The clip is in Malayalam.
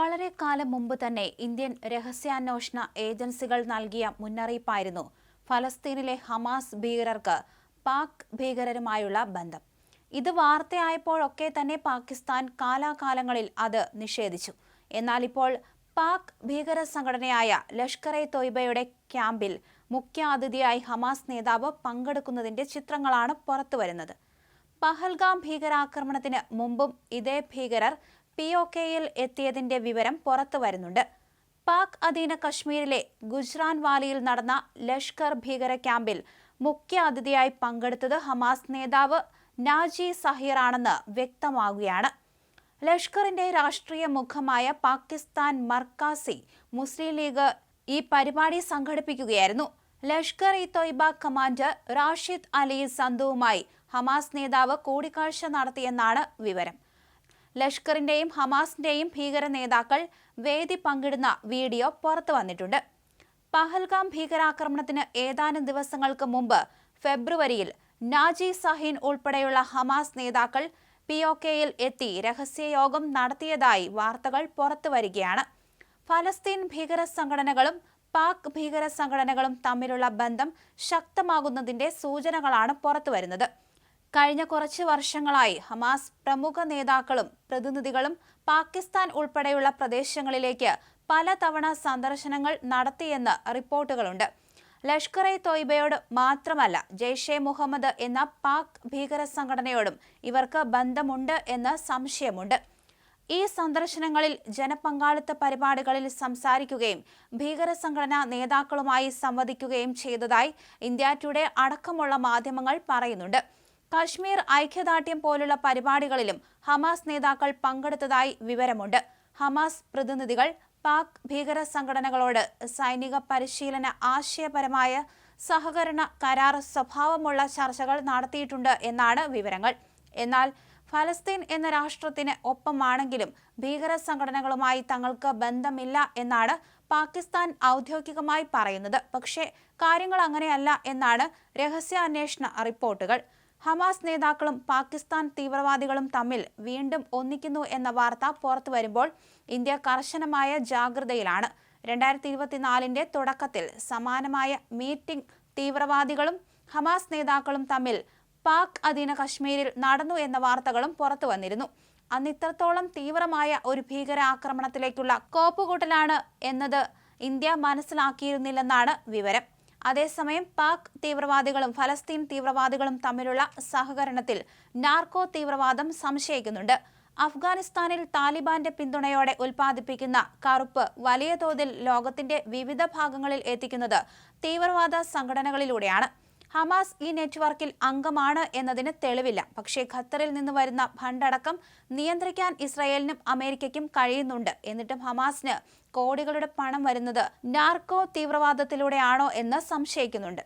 വളരെ കാലം മുമ്പ് തന്നെ ഇന്ത്യൻ രഹസ്യാന്വേഷണ ഏജൻസികൾ നൽകിയ മുന്നറിയിപ്പായിരുന്നു ഫലസ്തീനിലെ ഹമാസ് ഭീകരർക്ക് പാക് ഭീകരരുമായുള്ള ബന്ധം. ഇത് വാർത്തയായപ്പോഴൊക്കെ തന്നെ പാകിസ്ഥാൻ കാലാകാലങ്ങളിൽ അത് നിഷേധിച്ചു. എന്നാൽ ഇപ്പോൾ പാക് ഭീകര സംഘടനയായ ലഷ്കർ എ തൊയ്ബയുടെ ക്യാമ്പിൽ മുഖ്യ അതിഥിയായി ഹമാസ് നേതാവ് പങ്കെടുക്കുന്നതിന്റെ ചിത്രങ്ങളാണ് പുറത്തുവരുന്നത്. പഹൽഗാം ഭീകരാക്രമണത്തിന് മുമ്പും ഇതേ ഭീകരർ പി ഒ കെയിൽ എത്തിയതിന്റെ വിവരം പുറത്തു വരുന്നുണ്ട്. പാക് അധീന കശ്മീരിലെ ഗുജ്റാൻ വാലിയിൽ നടന്ന ലഷ്കർ ഭീകര ക്യാമ്പിൽ മുഖ്യ അതിഥിയായി പങ്കെടുത്തത് ഹമാസ് നേതാവ് നാജി സഹീറാണെന്ന് വ്യക്തമാകുകയാണ് ലഷ്കറിന്റെ രാഷ്ട്രീയ മുഖമായ പാകിസ്ഥാൻ മർക്കാസി മുസ്ലിം ലീഗ് ഈ പരിപാടി സംഘടിപ്പിക്കുകയായിരുന്നു. ലഷ്കർ ഇ തൊയ്ബ കമാൻഡർ റാഷിദ് അലി സന്ധുവുമായി ഹമാസ് നേതാവ് കൂടിക്കാഴ്ച നടത്തിയെന്നാണ് വിവരം. ലഷ്കറിന്റെയും ഹമാസിന്റെയും ഭീകര നേതാക്കൾ വേദി പങ്കിടുന്ന വീഡിയോ പുറത്തു വന്നിട്ടുണ്ട്. പഹൽഗാം ഭീകരാക്രമണത്തിന് ഏതാനും ദിവസങ്ങൾക്ക് മുമ്പ് ഫെബ്രുവരിയിൽ നാജി സഹീൻ ഉൾപ്പെടെയുള്ള ഹമാസ് നേതാക്കൾ പി ഒ കെയിൽ എത്തി രഹസ്യയോഗം നടത്തിയതായി വാർത്തകൾ പുറത്തുവരികയാണ് ഫലസ്തീൻ ഭീകര സംഘടനകളും പാക് ഭീകര സംഘടനകളും തമ്മിലുള്ള ബന്ധം ശക്തമാകുന്നതിന്റെ സൂചനകളാണ് പുറത്തുവരുന്നത് കഴിഞ്ഞ കുറച്ച് വർഷങ്ങളായി ഹമാസ് പ്രമുഖ നേതാക്കളും പ്രതിനിധികളും പാകിസ്ഥാൻ ഉൾപ്പെടെയുള്ള പ്രദേശങ്ങളിലേക്ക് പലതവണ സന്ദർശനങ്ങൾ നടത്തിയെന്ന് റിപ്പോർട്ടുകളുണ്ട്. ലഷ്കർ എ തോയ്ബയോട് മാത്രമല്ല ജെയ്ഷെ മുഹമ്മദ് എന്ന പാക് ഭീകര സംഘടനയോടും ഇവർക്ക് ബന്ധമുണ്ട് എന്ന് സംശയമുണ്ട്. ഈ സന്ദർശനങ്ങളിൽ ജനപങ്കാളിത്ത പരിപാടികളിൽ സംസാരിക്കുകയും ഭീകര സംഘടനാ നേതാക്കളുമായി സംവദിക്കുകയും ചെയ്തതായി ഇന്ത്യ ടുഡേ അടക്കമുള്ള മാധ്യമങ്ങൾ പറയുന്നുണ്ട്. കശ്മീർ ഐക്യദാർഢ്യം പോലുള്ള പരിപാടികളിലും ഹമാസ് നേതാക്കൾ പങ്കെടുത്തതായി വിവരമുണ്ട്. ഹമാസ് പ്രതിനിധികൾ പാക് ഭീകര സംഘടനകളോട് സൈനിക പരിശീലന ആശയപരമായ സഹകരണ കരാർ സ്വഭാവമുള്ള ചർച്ചകൾ നടത്തിയിട്ടുണ്ട് എന്നാണ് വിവരങ്ങൾ. എന്നാൽ ഫലസ്തീൻ എന്ന രാഷ്ട്രത്തിന് ഒപ്പമാണെങ്കിലും ഭീകര സംഘടനകളുമായി തങ്ങൾക്ക് ബന്ധമില്ല എന്നാണ് പാകിസ്ഥാൻ ഔദ്യോഗികമായി പറയുന്നത്. പക്ഷേ കാര്യങ്ങൾ അങ്ങനെയല്ല എന്നാണ് രഹസ്യാന്വേഷണ റിപ്പോർട്ടുകൾ. ഹമാസ് നേതാക്കളും പാകിസ്ഥാൻ തീവ്രവാദികളും തമ്മിൽ വീണ്ടും ഒന്നിക്കുന്നു എന്ന വാർത്ത പുറത്തു വരുമ്പോൾ ഇന്ത്യ കർശനമായ ജാഗ്രതയിലാണ്. രണ്ടായിരത്തി ഇരുപത്തിനാലിന്റെ തുടക്കത്തിൽ സമാനമായ മീറ്റിംഗ് തീവ്രവാദികളും ഹമാസ് നേതാക്കളും തമ്മിൽ പാക് അധീന കശ്മീരിൽ നടന്നു എന്ന വാർത്തകളും പുറത്തു വന്നിരുന്നു. അന്ന് ഇത്രത്തോളം തീവ്രമായ ഒരു ഭീകരാക്രമണത്തിലേക്കുള്ള കോപ്പുകൂട്ടലാണ് എന്നത് ഇന്ത്യ മനസ്സിലാക്കിയിരുന്നില്ലെന്നാണ് വിവരം. അതേസമയം പാക് തീവ്രവാദികളും ഫലസ്തീൻ തീവ്രവാദികളും തമ്മിലുള്ള സഹകരണത്തിൽ നാർക്കോ തീവ്രവാദം സംശയിക്കുന്നുണ്ട്. അഫ്ഗാനിസ്ഥാനിൽ താലിബാന്റെ പിന്തുണയോടെ ഉൽപ്പാദിപ്പിക്കുന്ന കറുപ്പ് വലിയ തോതിൽ ലോകത്തിന്റെ വിവിധ ഭാഗങ്ങളിൽ എത്തിക്കുന്നത് തീവ്രവാദ സംഘടനകളിലൂടെയാണ്. ഹമാസ് ഈ നെറ്റ്വർക്കിൽ അംഗമാണ് എന്നതിന് തെളിവില്ല. പക്ഷേ ഖത്തറിൽ നിന്ന് വരുന്ന ഫണ്ടടക്കം നിയന്ത്രിക്കാൻ ഇസ്രായേലിനും അമേരിക്കയ്ക്കും കഴിയുന്നുണ്ട്. എന്നിട്ടും ഹമാസിന് കോടികളുടെ പണം വരുന്നത് നാർക്കോ തീവ്രവാദത്തിലൂടെയാണോ എന്ന് സംശയിക്കുന്നുണ്ട്.